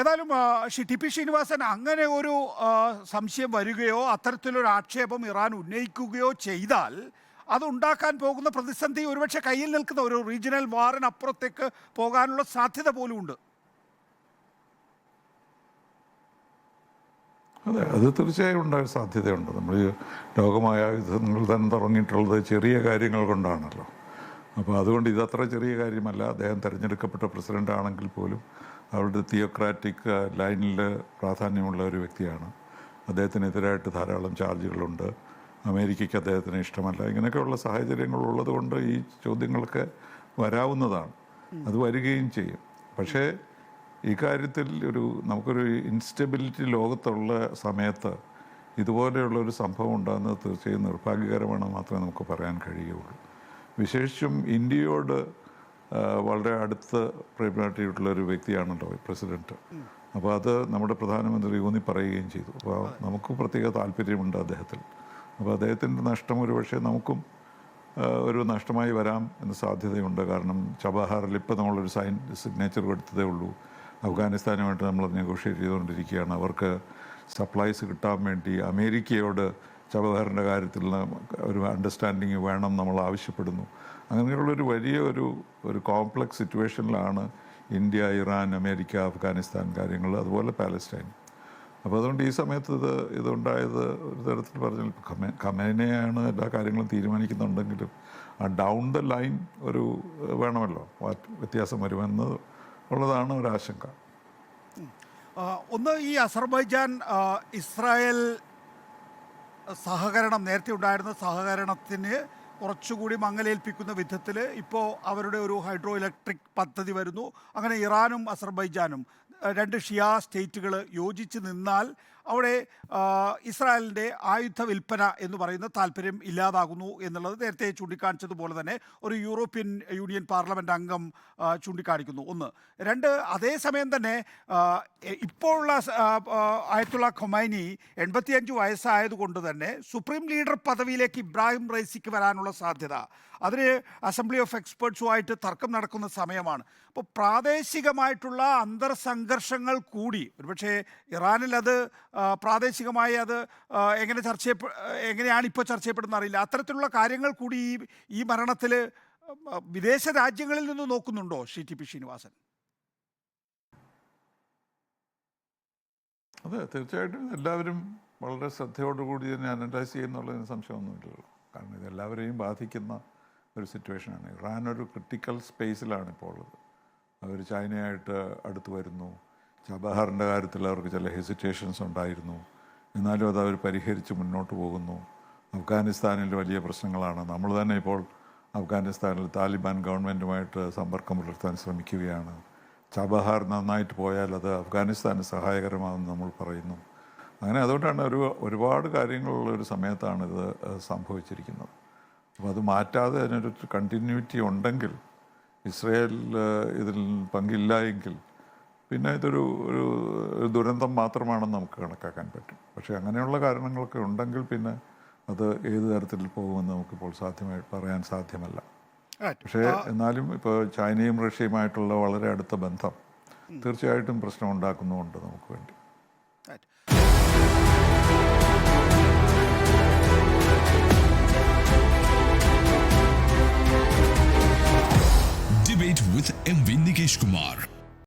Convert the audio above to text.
ഏതായാലും Shri T P Sreenivasan അങ്ങനെ ഒരു സംശയം വരികയോ അത്തരത്തിലൊരു ആക്ഷേപം ഇറാൻ ഉന്നയിക്കുകയോ ചെയ്താൽ അതുണ്ടാക്കാൻ പോകുന്ന പ്രതിസന്ധി ഒരുപക്ഷെ കയ്യിൽ നിൽക്കുന്ന ഒരു റീജിയണൽ വാറിനപ്പുറത്തേക്ക് പോകാനുള്ള സാധ്യത പോലും ഉണ്ട്. അതെ അത് തീർച്ചയായും ഉണ്ടായ സാധ്യതയുണ്ട്. നമ്മൾ ലോകമായ യുദ്ധങ്ങൾ തന്നെ തുടങ്ങിയിട്ടുള്ളത് ചെറിയ കാര്യങ്ങൾ കൊണ്ടാണല്ലോ. അപ്പോൾ അതുകൊണ്ട് ഇതത്ര ചെറിയ കാര്യമല്ല. അദ്ദേഹം തിരഞ്ഞെടുക്കപ്പെട്ട പ്രസിഡന്റ് ആണെങ്കിൽ പോലും അവരുടെ തിയോക്രാറ്റിക് ലൈനിൽ പ്രാധാന്യമുള്ള ഒരു വ്യക്തിയാണ്. അദ്ദേഹത്തിനെതിരായിട്ട് ധാരാളം ചാർജുകളുണ്ട്. അമേരിക്കയ്ക്ക് അദ്ദേഹത്തിന് ഇഷ്ടമല്ല. ഇങ്ങനെയൊക്കെയുള്ള സാഹചര്യങ്ങൾ ഉള്ളതുകൊണ്ട് ഈ ചോദ്യങ്ങളൊക്കെ വരാവുന്നതാണ്. അത് വരികയും ചെയ്യും. പക്ഷേ ഈ കാര്യത്തിൽ ഒരു നമുക്കൊരു ഇൻസ്റ്റബിലിറ്റി ലോകത്തുള്ള സമയത്ത് ഇതുപോലെയുള്ള ഒരു സംഭവം ഉണ്ടാകുന്നത് തീർച്ചയായും നിർഭാഗ്യകരമാണ് മാത്രമേ നമുക്ക് പറയാൻ കഴിയുള്ളൂ വിശേഷിച്ചും ഇന്ത്യയോട് വളരെ അടുത്ത് പ്രിയമായിട്ടുള്ള ഒരു വ്യക്തിയാണല്ലോ പ്രസിഡന്റ്. അപ്പോൾ അത് നമ്മുടെ പ്രധാനമന്ത്രി ഊന്നി പറയുകയും ചെയ്തു. അപ്പോൾ നമുക്ക് പ്രത്യേക താല്പര്യമുണ്ട് അദ്ദേഹത്തിൽ. അപ്പോൾ അദ്ദേഹത്തിന്റെ നഷ്ടം ഒരുപക്ഷെ നമുക്കും ഒരു നഷ്ടമായി വരാം എന്ന സാധ്യതയുണ്ട്. കാരണം ചബഹാറിൽ ഇപ്പോൾ നമ്മളൊരു സൈൻ സിഗ്നേച്ചർ കൊടുത്തതേ ഉള്ളൂ. അഫ്ഗാനിസ്ഥാനുമായിട്ട് നമ്മൾ നെഗോഷിയേറ്റ് ചെയ്തുകൊണ്ടിരിക്കുകയാണ്. അവർക്ക് സപ്ലൈസ് കിട്ടാൻ വേണ്ടി അമേരിക്കയോട് ചബഹാറിന്റെ കാര്യത്തിൽ ഒരു അണ്ടർസ്റ്റാൻഡിങ് വേണം നമ്മൾ ആവശ്യപ്പെടുന്നു. അങ്ങനെയുള്ളൊരു വലിയ ഒരു ഒരു കോംപ്ലക്സ് സിറ്റുവേഷനിലാണ് ഇന്ത്യ ഇറാൻ അമേരിക്ക അഫ്ഗാനിസ്ഥാൻ കാര്യങ്ങൾ അതുപോലെ പാലസ്റ്റൈൻ. അപ്പോൾ അതുകൊണ്ട് ഈ സമയത്ത് ഇത് ഇതുണ്ടായത് ഒരു തരത്തിൽ പറഞ്ഞാൽ ഖമേ ഖമേനയാണ് എല്ലാ കാര്യങ്ങളും തീരുമാനിക്കുന്നുണ്ടെങ്കിലും ആ ഡൗൺ ദ ലൈൻ ഒരു വേണമല്ലോ. വ്യത്യാസം വരുമെന്ന് ഉള്ളതാണ് ഒരു ആശങ്ക ഒന്ന് ഈ അസർബൈജാൻ ഇസ്രായേൽ സഹകരണം നേരത്തെ ഉണ്ടായിരുന്ന സഹകരണത്തിന് കുറച്ചുകൂടി മങ്ങലേൽപ്പിക്കുന്ന വിധത്തിൽ ഇപ്പോൾ അവരുടെ ഒരു ഹൈഡ്രോ ഇലക്ട്രിക് പദ്ധതി വരുന്നു. അങ്ങനെ ഇറാനും അസർബൈജാനും രണ്ട് ഷിയാ സ്റ്റേറ്റുകൾ യോജിച്ച് നിന്നാൽ അവിടെ ഇസ്രായേലിന്റെ ആയുധ വിൽപ്പന എന്ന് പറയുന്ന താല്പര്യം ഇല്ലാതാകുന്നു എന്നുള്ളത് നേരത്തെ ചൂണ്ടിക്കാണിച്ചതുപോലെ തന്നെ ഒരു യൂറോപ്യൻ യൂണിയൻ പാർലമെന്റ് അംഗം ചൂണ്ടിക്കാണിക്കുന്നു. ഒന്ന്. രണ്ട് അതേസമയം തന്നെ ഇപ്പോഴുള്ള ആയത്തുള്ള ഖൊമൈനി എൺപത്തിയഞ്ച് വയസ്സായതുകൊണ്ട് തന്നെ സുപ്രീം ലീഡർ പദവിയിലേക്ക് ഇബ്രാഹിം റൈസിക്ക് വരാനുള്ള സാധ്യത. അതിന് അസംബ്ലി ഓഫ് എക്സ്പേർട്സുമായിട്ട് തർക്കം നടക്കുന്ന സമയമാണ്. അപ്പോൾ പ്രാദേശികമായിട്ടുള്ള അന്തർ സംഘർഷങ്ങൾ കൂടി ഒരുപക്ഷെ ഇറാനിൽ അത് പ്രാദേശികമായി അത് എങ്ങനെ ചർച്ച എങ്ങനെയാണ് ഇപ്പോൾ ചർച്ച ചെയ്യപ്പെടുന്നത് അറിയില്ല. അത്തരത്തിലുള്ള കാര്യങ്ങൾ കൂടി ഈ ഈ മരണത്തിൽ വിദേശ രാജ്യങ്ങളിൽ നിന്ന് നോക്കുന്നുണ്ടോ ശ്രീ ടി പി ശ്രീനിവാസൻ? അതെ തീർച്ചയായിട്ടും. എല്ലാവരും വളരെ ശ്രദ്ധയോടുകൂടി തന്നെ അനലൈസ് ചെയ്യുന്നുള്ളതിന് സംശയമൊന്നുമില്ലല്ലോ കാരണം ഇത് എല്ലാവരെയും ബാധിക്കുന്ന ഒരു സിറ്റുവേഷനാണ്. ഇറാൻ ഒരു ക്രിട്ടിക്കൽ സ്പേസിലാണ് ഇപ്പോൾ ഉള്ളത്. അവർ ചൈനയായിട്ട് അടുത്ത് വരുന്നു. ചബഹാറിന്റെ കാര്യത്തിൽ അവർക്ക് ചില ഹെസിറ്റേഷൻസ് ഉണ്ടായിരുന്നു. എന്നാലും അത് അവർ പരിഹരിച്ച് മുന്നോട്ട് പോകുന്നു. അഫ്ഗാനിസ്ഥാനിൽ വലിയ പ്രശ്നങ്ങളാണ്. നമ്മൾ തന്നെ ഇപ്പോൾ അഫ്ഗാനിസ്ഥാനിൽ താലിബാൻ ഗവൺമെന്റുമായിട്ട് സമ്പർക്കം പുലർത്താൻ ശ്രമിക്കുകയാണ്. ചബഹാർ നന്നായിട്ട് പോയാൽ അത് അഫ്ഗാനിസ്ഥാന് സഹായകരമാണെന്ന് നമ്മൾ പറയുന്നു. അങ്ങനെ അതുകൊണ്ടാണ് ഒരു ഒരുപാട് കാര്യങ്ങളുള്ള ഒരു സമയത്താണ് ഇത് സംഭവിച്ചിരിക്കുന്നത്. അപ്പോൾ അത് മാറ്റാതെ അതിനൊരു കണ്ടിന്യൂറ്റി ഉണ്ടെങ്കിൽ ഇസ്രയേൽ ഇതിൽ പങ്കില്ല എങ്കിൽ പിന്നെ ഇതൊരു ഒരു ദുരന്തം മാത്രമാണെന്ന് നമുക്ക് കണക്കാക്കാൻ പറ്റും. പക്ഷേ അങ്ങനെയുള്ള കാരണങ്ങളൊക്കെ ഉണ്ടെങ്കിൽ പിന്നെ അത് ഏത് തരത്തിൽ പോകുമെന്ന് നമുക്കിപ്പോൾ സാധ്യമായി പറയാൻ സാധ്യമല്ല. പക്ഷേ എന്നാലും ഇപ്പോൾ ചൈനയും റഷ്യയുമായിട്ടുള്ള വളരെ അടുത്ത ബന്ധം തീർച്ചയായിട്ടും പ്രശ്നം ഉണ്ടാക്കുന്നുമുണ്ട് നമുക്ക് വേണ്ടി.